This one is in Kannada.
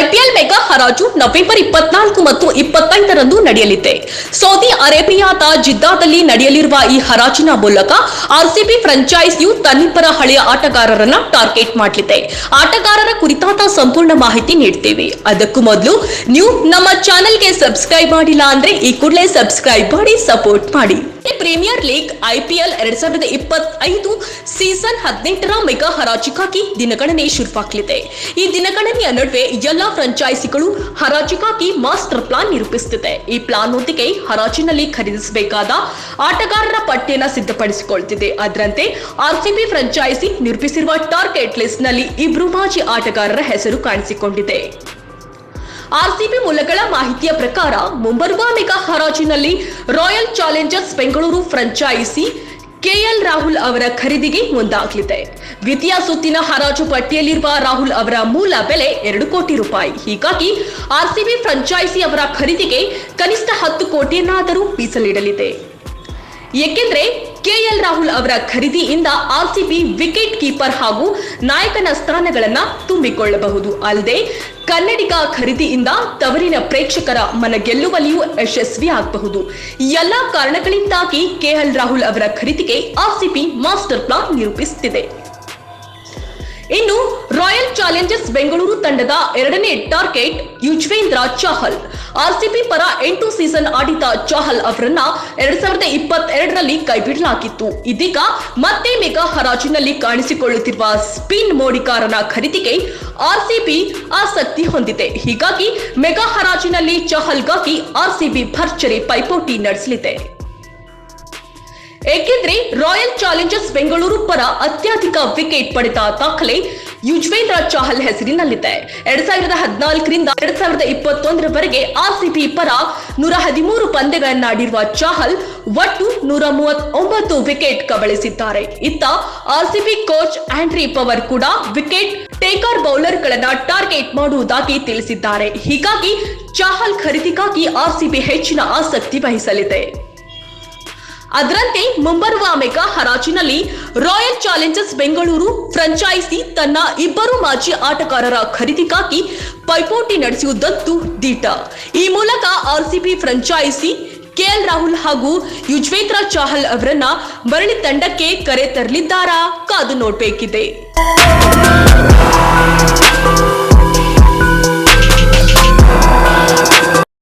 ಐಪಿಎಲ್ ಮೆಗಾ ಹರಾಜು ನವೆಂಬರ್ ಇಪ್ಪತ್ನಾಲ್ಕು ಮತ್ತು ಇಪ್ಪತ್ತೈದರಂದು ನಡೆಯಲಿದೆ. ಸೌದಿ ಅರೇಬಿಯಾದ ಜಿದ್ದಾದಲ್ಲಿ ನಡೆಯಲಿರುವ ಈ ಹರಾಜಿನ ಮೂಲಕ ಆರ್ಸಿಬಿ ಫ್ರಾಂಚೈಸಿಯು ತನ್ನಿಬ್ಬರ ಹಳೆಯ ಆಟಗಾರರನ್ನ ಟಾರ್ಗೆಟ್ ಮಾಡಲಿದೆ. ಆಟಗಾರರ ಕುರಿತಾದ ಸಂಪೂರ್ಣ ಮಾಹಿತಿ ನೀಡ್ತೇವೆ. ಅದಕ್ಕೂ ಮೊದಲು ನೀವು ನಮ್ಮ ಚಾನೆಲ್ಗೆ ಸಬ್ಸ್ಕ್ರೈಬ್ ಮಾಡಿಲ್ಲ ಅಂದ್ರೆ ಈ ಕೂಡಲೇ ಸಬ್ಸ್ಕ್ರೈಬ್ ಮಾಡಿ, ಸಪೋರ್ಟ್ ಮಾಡಿ. ಪ್ರೀಮಿಯರ್ ಲೀಗ್ ಐಪಿಎಲ್ ಎರಡ್ ಸಾವಿರದ ಇಪ್ಪತ್ತೈದು ಸೀಸನ್ ಹದಿನೆಂಟರ ಮೆಗಾ ಹರಾಜಿಕಾಕಿ ದಿನಗಣನೆ ಶುರುವಾಗಲಿದೆ. ಈ ದಿನಗಣನೆಯ ನಡುವೆ ಎಲ್ಲಾ ಫ್ರಾಂಚೈಸಿಗಳು ಹರಾಜಿಕಾಕಿ ಮಾಸ್ಟರ್ ಪ್ಲಾನ್ ನಿರೂಪಿಸುತ್ತಿದೆ. ಈ ಪ್ಲಾನ್ ಒಂದಿಗೆ ಹರಾಜಿನಲ್ಲಿ ಖರೀದಿಸಬೇಕಾದ ಆಟಗಾರರ ಪಟ್ಟಿಯನ್ನು ಸಿದ್ಧಪಡಿಸಿಕೊಳ್ತಿದೆ. ಅದರಂತೆ ಆರ್ಸಿಬಿ ಫ್ರಾಂಚೈಸಿ ನಿರೂಪಿಸಿರುವ ಟಾರ್ಗೆಟ್ ಲಿಸ್ಟ್ನಲ್ಲಿ ಇಬ್ರು ಮಾಜಿ ಆಟಗಾರರ ಹೆಸರು ಕಾಣಿಸಿಕೊಂಡಿದೆ. ಆರ್ಸಿಬಿ ಮೂಲಗಳ ಮಾಹಿತಿಯ ಪ್ರಕಾರ ಮುಂಬರುವ mega ಹರಾಜಿನಲ್ಲಿ Royal Challengers Bengaluru franchisee KL Rahul ಅವರ ಖರೀದಿಗೆ ಮುಂದಾಗಲಿದೆ. ದ್ವಿತೀಯ ಸುತ್ತಿನ ಹರಾಜು ಪಟ್ಟಿಯಲ್ಲಿರುವ ರಾಹುಲ್ ಅವರ ಮೂಲ ಬೆಲೆ ಎರಡು ಕೋಟಿ ರೂಪಾಯಿ. ಹೀಗಾಗಿ ಆರ್ಸಿಬಿ ಫ್ರಾಂಚೈಸಿ ಅವರ ಖರೀದಿಗೆ ಕನಿಷ್ಠ ಹತ್ತು ಕೋಟಿಯನ್ನಾದರೂ ಮೀಸಲಿಡಲಿದೆ. ಏಕೆಂದ್ರೆ ಕೆಎಲ್ ರಾಹುಲ್ ಅವರ ಖರೀದಿಯಿಂದ ಆರ್ಸಿಬಿ ವಿಕೆಟ್ ಕೀಪರ್ ಹಾಗೂ ನಾಯಕನ ಸ್ಥಾನಗಳನ್ನ ತುಂಬಿಕೊಳ್ಳಬಹುದು. ಅಲ್ಲದೆ, ಕನ್ನಡಿಗ ಖರೀದಿಯಿಂದ ತವರಿನ ಪ್ರೇಕ್ಷಕರ ಮನ ಗೆಲ್ಲುವಲ್ಲಿಯೂ ಯಶಸ್ವಿ ಆಗಬಹುದು. ಎಲ್ಲ ಕಾರಣಗಳಿಂದಾಗಿ ಕೆಎಲ್ ರಾಹುಲ್ ಅವರ ಖರೀದಿಗೆ ಆರ್ಸಿಬಿ ಮಾಸ್ಟರ್ ಪ್ಲಾನ್ ನಿರೂಪಿಸುತ್ತಿದೆ ಇನ್ನು ರಾಯಲ್ ಚಾಲೆಂಜರ್ಸ್ ಬೆಂಗಳೂರು ತಂಡದ ಎರಡನೇ ಟಾರ್ಗೆಟ್ ಯುಜ್ವೇಂದ್ರ ಚಾಹಲ್. ಆರ್ಸಿಬಿ ಪರ ಎಂಟು ಸೀಸನ್ ಆಡಿದ ಚಾಹಲ್ ಅವರನ್ನ ಎರಡ್ ಸಾವಿರದ ಇಪ್ಪತ್ತೆರಡರಲ್ಲಿ ಕೈಬಿಡಲಾಗಿತ್ತು. ಇದೀಗ ಮತ್ತೆ ಮೆಗಾ ಹರಾಜಿನಲ್ಲಿ ಕಾಣಿಸಿಕೊಳ್ಳುತ್ತಿರುವ ಸ್ಪಿನ್ ಮೋಡಿಕಾರನ ಖರೀದಿಗೆ ಆರ್ಸಿಬಿ ಆಸಕ್ತಿ ಹೊಂದಿದೆ. ಹೀಗಾಗಿ ಮೆಗಾ ಹರಾಜಿನಲ್ಲಿ ಚಹಲ್ಗಾಗಿ ಆರ್ಸಿಬಿ ಭರ್ಜರಿ ಪೈಪೋಟಿ ನಡೆಸಲಿದೆ. ಏಕೆಂದ್ರೆ ರಾಯಲ್ ಚಾಲೆಂಜರ್ಸ್ ಬೆಂಗಳೂರು ಪರ ಅತ್ಯಧಿಕ ವಿಕೆಟ್ ಪಡೆದ ದಾಖಲೆ ಯುಜ್ವೇಂದ್ರ ಚಹಲ್ ಹೆಸರಿನಲ್ಲಿದೆ. ಎರಡ್ ಸಾವಿರದ ಹದಿನಾಲ್ಕರಿಂದ ಎರಡ್ ಸಾವಿರದ ಇಪ್ಪತ್ತೊಂದರವರೆಗೆ ಆರ್ಸಿಬಿ ಪರ ನೂರ ಹದಿಮೂರು ಪಂದ್ಯಗಳನ್ನಾಡಿರುವ ಚಹಲ್ ಒಟ್ಟು ನೂರ ಮೂವತ್ತೊಂಬತ್ತು ವಿಕೆಟ್ ಕಬಳಿಸಿದ್ದಾರೆ. ಇತ್ತ ಆರ್ಸಿಬಿ ಕೋಚ್ ಆಂಡ್ರಿ ಪವರ್ ಕೂಡ ವಿಕೆಟ್ ಟೇಕರ್ ಬೌಲರ್ಗಳನ್ನ ಟಾರ್ಗೆಟ್ ಮಾಡುವುದಾಗಿ ತಿಳಿಸಿದ್ದಾರೆ. ಹೀಗಾಗಿ ಚಹಲ್ ಖರೀದಿಗಾಗಿ ಆರ್ಸಿಬಿ ಹೆಚ್ಚಿನ ಆಸಕ್ತಿ ವಹಿಸಲಿದೆ. ಅದರಂತೆ ಮುಂಬರುವ ಮೆಗಾ ಹರಾಜಿನಲ್ಲಿ ರಾಯಲ್ ಚಾಲೆಂಜರ್ಸ್ ಬೆಂಗಳೂರು ಫ್ರಾಂಚೈಸಿ ತನ್ನ ಇಬ್ಬರು ಮಾಜಿ ಆಟಗಾರರ ಖರೀದಿಗಾಗಿ ಪೈಪೋಟಿ ನಡೆಸುವುದಂತೂ ದೀಟ. ಈ ಮೂಲಕ ಆರ್ಸಿಬಿ ಫ್ರಾಂಚೈಸಿ ಕೆಎಲ್ ರಾಹುಲ್ ಹಾಗೂ ಯುಜ್ವೇಂದ್ರ ಚಾಹಲ್ ಅವರನ್ನ ಮರಳಿ ತಂಡಕ್ಕೆ ಕರೆ ತರಲಿದ್ದಾರಾ? ಕಾದು ನೋಡಬೇಕಿದೆ.